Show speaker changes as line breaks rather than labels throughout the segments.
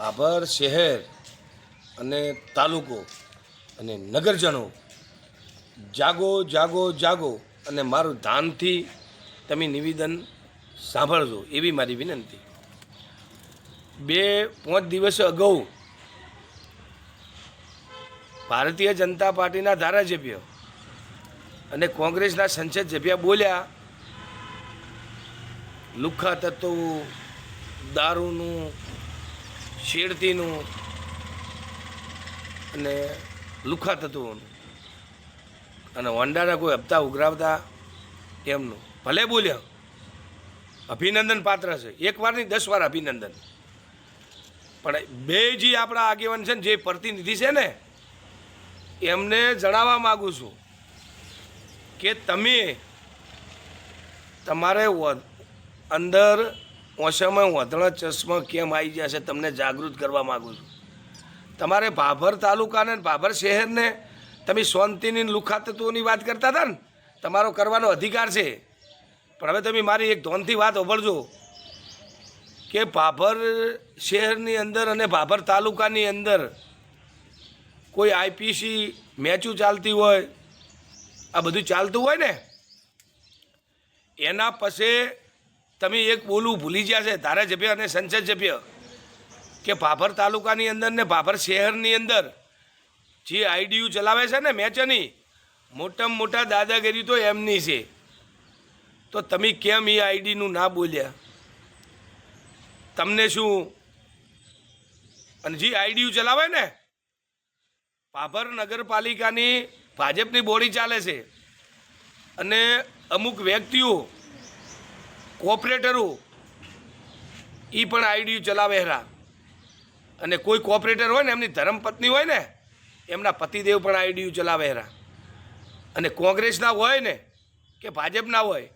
ભાભર શહેર અને તાલુકો અને નગરજનો જાગો જાગો જાગો અને મારું ધાનથી તમે નિવેદન સાંભળજો એવી મારી વિનંતી. બે, પાંચ દિવસ અગાઉ ભારતીય જનતા પાર્ટીના ધારાસભ્ય અને કોંગ્રેસના સંસદ સભ્ય બોલ્યા લુખ્ખા તત્વો, દારૂનું શેરતીનું અને લુખા તત્વોનું. અને હોન્ડાના કોઈ હપ્તા ઉઘરાવતા એમનું. ભલે બોલ્યા અભિનંદન પાત્ર છે. એક વાર નહીં, દસ વાર અભિનંદન. પણ બે જે આપણા આગેવાન છે ને, જે પ્રતિનિધિ છે ને, એમને જણાવવા માગું છું કે તમે તમારે અંદર ઓછામાં વધણા ચશ્મા કેમ આવી ગયા છે તમને જાગૃત કરવા માગું છું. તમારે ભાભર તાલુકાને ભાભર શહેરને તમે શાંતિની લુખાતત્વોની વાત કરતા હતા ને, તમારો કરવાનો અધિકાર છે. પણ હવે તમે મારી એક ધોનથી વાત ઓભળજો કે ભાભર શહેરની અંદર અને ભાભર તાલુકાની અંદર કોઈ આઈપીસી મેચું ચાલતી હોય, આ બધું ચાલતું હોય ને, એના પછી તમે એક બોલવું ભૂલી ગયા છે ધારાસભ્ય અને સંસદ સભ્ય કે ભાભર તાલુકાની અંદર ને ભાભર શહેરની અંદર જે આઈડીયુ ચલાવે છે ને મેચની, મોટામાં મોટા દાદાગીરી તો એમની છે. તો તમે કેમ એ આઈડીનું ના બોલ્યા? તમને શું? અને જે આઈડીયુ ચલાવે ને, ભાભર નગરપાલિકાની ભાજપની બોડી ચાલે છે. અને અમુક વ્યક્તિઓ કોઓપરેટરો એ પણ આઈડીયુ ચલાવે હેરા. અને કોઈ કોઓપરેટર હોય ને, એમની ધર્મપત્ની હોય ને, એમના પતિદેવ પણ આઈડીયુ ચલાવે હેરા. અને કોંગ્રેસના હોય ને, કે ભાજપના હોય,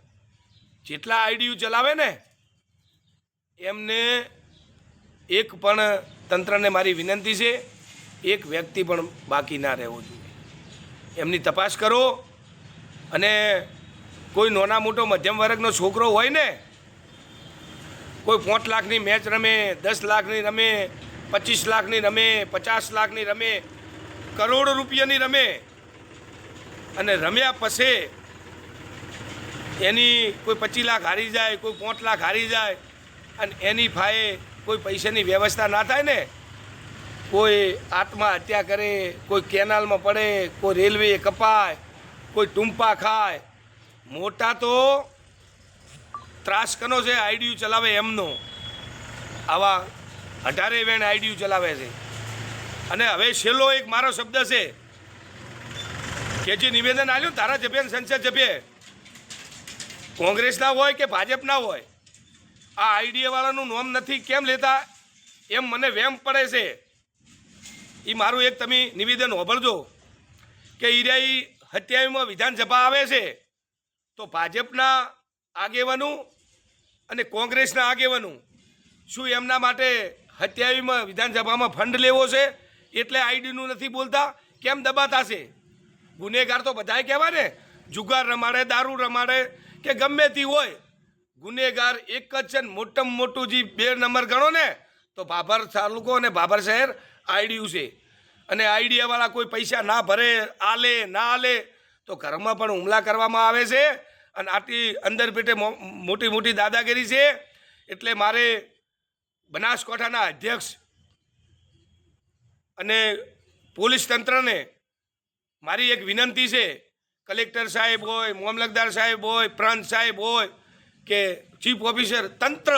જેટલા આઈડીયુ ચલાવે ને, એમને એક પણ તંત્રને મારી વિનંતી છે, એક વ્યક્તિ પણ બાકી ના રહેવો જોઈએ. એમની તપાસ કરો અને કોઈ નાના મોટો મધ્યમ વર્ગનો છોકરો હોય ને, કોઈ પાંચ લાખની મેચ રમે, દસ લાખની રમે, પચીસ લાખની રમે, પચાસ લાખની રમે, કરોડ રૂપિયાની રમે, અને રમ્યા પછી એની કોઈ પચીસ લાખ હારી જાય, કોઈ પાંચ લાખ હારી જાય, અને એની ફાએ કોઈ પૈસાની વ્યવસ્થા ના થાય ને, કોઈ આત્મહત્યા કરે, કોઈ કેનાલમાં પડે, કોઈ રેલવે કપાય, કોઈ ટૂંપા ખાય મોટા તો ત્રાસકનો છે, આઈડીયુ ચલાવે એમનો. આવા અઢારે વેણ આઈડીયુ ચલાવે છે. અને હવે છેલ્લો એક મારો શબ્દ છે. કે જે નિવેદન આવ્યું તારા અને સંસદ સભ્ય કોંગ્રેસના હોય કે ભાજપના હોય, આ આઈડિયાવાળાનું નોમ નથી, કેમ લેતા? એમ મને વેમ પડે છે. એ મારું એક તમે નિવેદન હોભળજો. કે ઈરાઈ હત્યાવીમાં વિધાનસભા આવે છે. તો ભાજપના આગેવાનો અને કોંગ્રેસના આગેવાનો શું એમના માટે હત્યાવીમાં વિધાનસભામાં ફંડ લેવો છે એટલે આઈડીનું નથી બોલતા? કેમ દબાતા છે ગુનેગાર તો બધાય કહેવાય ને, જુગાર રમાડે, દારૂ રમાડે, કે ગમે તે હોય. ગુનેગાર એક જ છે મોટામાં મોટું જે બે નંબર ગણો ને, તો ભાભર તાલુકો અને ભાભર શહેર આઈડીયુ છે. અને આઈડિયાવાળા કોઈ પૈસા ના ભરે, આલે, ના આલે તો ઘરમાં પણ હુમલા કરવામાં આવે છે અને આટલી અંદર પેટે મોટી મોટી દાદાગીરી છે. એટલે મારે બનાસકાંઠાના અધ્યક્ષ અને પોલીસ તંત્રને મારી એક વિનંતી છે. કલેક્ટર સાહેબ હોય મામલતદાર સાહેબ હોય, પ્રાંત સાહેબ હોય કે ચીફ ઓફિસર, તંત્ર,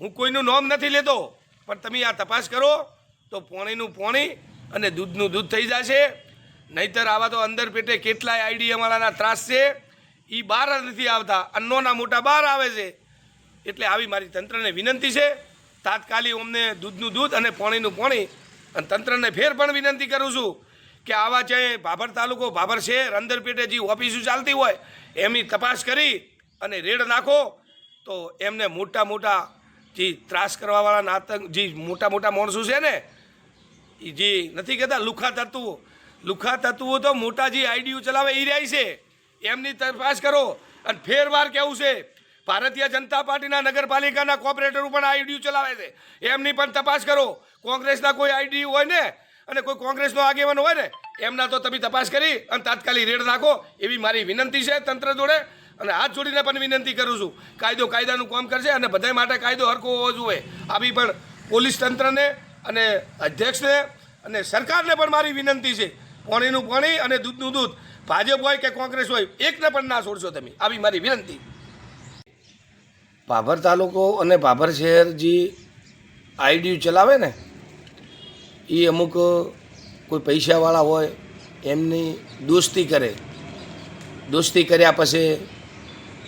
હું કોઈનું નામ નથી લેતો, પણ તમે આ તપાસ કરો તો પોણીનું પોણી અને દૂધનું દૂધ થઈ જશે. નહીતર આવા તો અંદર પેટે કેટલાય આઈડીએમવાળાના ત્રાસ છે. એ બહાર નથી આવતા. અન્નોના મોટા બહાર આવે છે. એટલે આવી મારી તંત્રને વિનંતી છે. તાત્કાલિક અમને દૂધનું દૂધ અને પોણીનું પોણી અને તંત્રને ફેર પણ વિનંતી કરું છું કે આવા જે ભાભર તાલુકો, ભાભર શહેર, અંદર પેટે જે ઓફિસો ચાલતી હોય, એમની તપાસ કરી અને રેડ નાખો, તો એમને મોટા મોટા જે ત્રાસ કરવાવાળા આતંક, જે મોટા મોટા માણસો છે ને એ જે નથી કહેતા, લુખા તત્વો લુખા તત્વો તો મોટા જે આઈડીયુ ચલાવે એ રહી છે. એમની તપાસ કરો. અને ફેરવાર કેવું છે? ભારતીય જનતા પાર્ટીના નગરપાલિકાના કોર્પોરેટરો પણ આઈડીયુ ચલાવે છે. એમની પણ તપાસ કરો. કોંગ્રેસના કોઈ આઈડી હોય ને, અને કોઈ કોંગ્રેસનો આગેવાન હોય ને, એમના તો તમે તપાસ કરી અને તાત્કાલિક રેડ નાખો એવી મારી વિનંતી છે તંત્ર જોડે. અને હાથ જોડીને પણ વિનંતી કરું છું. કાયદો કાયદાનું કામ કરશે અને બધા માટે કાયદો હરકો હોવો જોઈએ. આવી પણ પોલીસ તંત્રને અને અધ્યક્ષને અને સરકારને પણ મારી વિનંતી છે. પાણીનું પાણી અને દૂધનું દૂધ. ભાજપ હોય કે કોંગ્રેસ હોય એકને પણ ના છોડશો તમે. આવી મારી વિનંતી. ભાભર તાલુકો અને ભાભર શહેર જે આઈડીયુ ચલાવે ને, એ અમુક કોઈ પૈસાવાળા હોય, એમની દોસ્તી કરે. દોસ્તી કર્યા પછી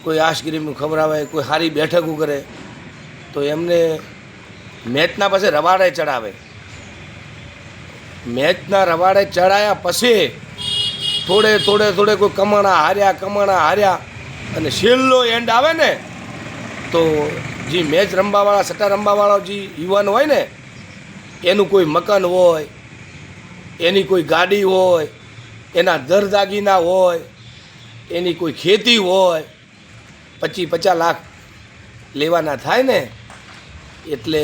કોઈ આશગીરીનું ખવડાવે કોઈ સારી બેઠકો કરે, તો એમને મેચના પાસે રવાડે ચડાવે. મેચના રવાડે ચડાયા પછી થોડે થોડે થોડે કોઈ કમાણા હાર્યા કમાણા હાર્યા અને છેલ્લો એન્ડ આવે ને, તો જે મેચ રમવાવાળા, સટ્ટા રમવાવાળા જે યુવાન હોય ને, એનું કોઈ મકાન હોય, એની કોઈ ગાડી હોય, એના દર દાગીના હોય, એની કોઈ ખેતી હોય પચીસ પચાસ લાખ લેવાના થાય ને, એટલે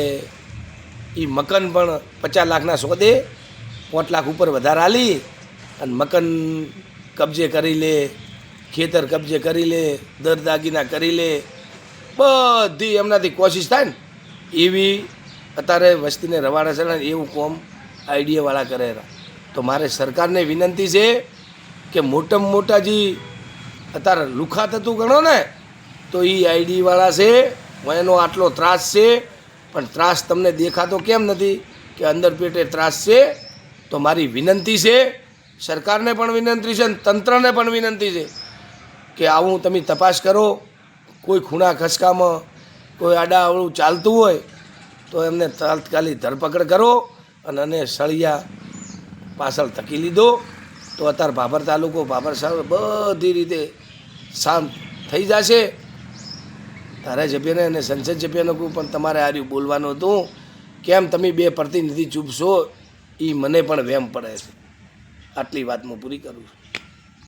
એ મકાન પણ પચાસ લાખના સોદે પાંચ લાખ ઉપર વધારે આલી અને મકાન કબજે કરી લે, ખેતર કબજે કરી લે, દર દાગીના કરી લે. બધી એમનાથી કોશિશ થાય ને. એવી અત્યારે વસ્તીને રવાડા ને, એવું કોમ આઈડિયાવાળા કરે તો મારે સરકારને વિનંતી છે કે મોટામાં મોટા જે અત્યારે લુખા થતું ગણો ને, તો એ આઈડીવાળા છે એનો આટલો ત્રાસ છે, પણ ત્રાસ તમને દેખાતો કેમ નથી કે અંદર પેટે ત્રાસ છે? તો મારી વિનંતી છે, સરકારને પણ વિનંતી છે અને તંત્રને પણ વિનંતી છે કે આવું તમે તપાસ કરો, કોઈ ખૂણા ખસકામાં, કોઈ આડાઅવળું ચાલતું હોય, તો એમને તાત્કાલિક ધરપકડ કરો અને અને સળિયા પાછળ થકી લીધો. તો અત્યારે ભાભર તાલુકો, ભાભર સાહેબ બધી રીતે શાંત થઈ જશે. તારા જપ્યાને અને સંસદ જપ્યાનો પણ તમારે આર્યું બોલવાનું હતું. કેમ તમે બે પ્રતિનિધિ ચૂપશો? એ મને પણ વેમ પડે છે. આટલી વાત હું પૂરી કરું છું.